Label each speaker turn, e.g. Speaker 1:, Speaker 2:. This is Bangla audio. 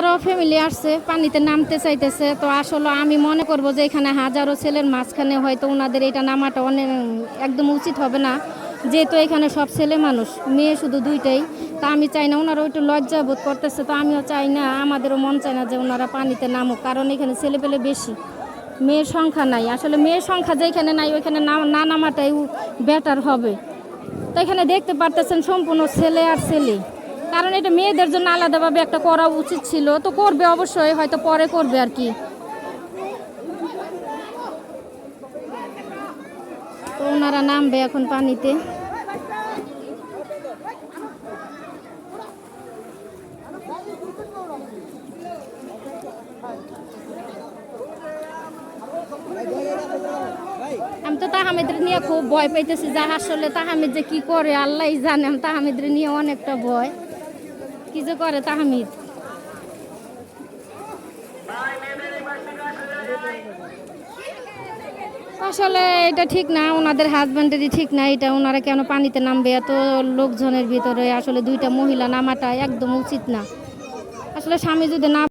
Speaker 1: ওনারও ফ্যামিলি আসছে, পানিতে নামতে চাইতেছে। তো আসলে আমি মনে করব যে এখানে হাজারো ছেলের মাঝখানে হয়তো ওনাদের এটা নামাটা অনেক একদম উচিত হবে না। যেহেতু এখানে সব ছেলে মানুষ, মেয়ে শুধু দুইটাই। তা আমি চাই না ওনারা একটু লজ্জা বোধ করতেছে। তো আমিও চাই না, আমাদেরও মন চায় না যে ওনারা পানিতে নামুক। কারণ এখানে ছেলে পেলে বেশি, মেয়ের সংখ্যা নাই। আসলে মেয়ের সংখ্যা যেখানে নাই, ওইখানে না নামাটাই বেটার হবে। তো এখানে দেখতে পারতেছেন সম্পূর্ণ ছেলে আর ছেলে। কারণ এটা মেয়েদের জন্য আলাদাভাবে একটা করা উচিত ছিল। তো করবে অবশ্যই, হয়তো পরে করবে আর কি। ওনারা নামবে এখন পানিতে। আমি তো তাহামিদের নিয়ে খুব ভয় পাইতেছি, যা আসলে তাহামিদ যে কি করে আল্লাহ জানে, আমি তাহামিদের নিয়ে অনেকটা ভয়। কি যে করে তাহমিদ? আসলে এটা ঠিক না, ওনাদের হাজব্যান্ডেরই ঠিক না, এটা ওনারা কেন পানিতে নামবে? এত লোকজনের ভিতরে আসলে দুইটা মহিলা নামাটা একদম উচিত না। আসলে স্বামী যদি না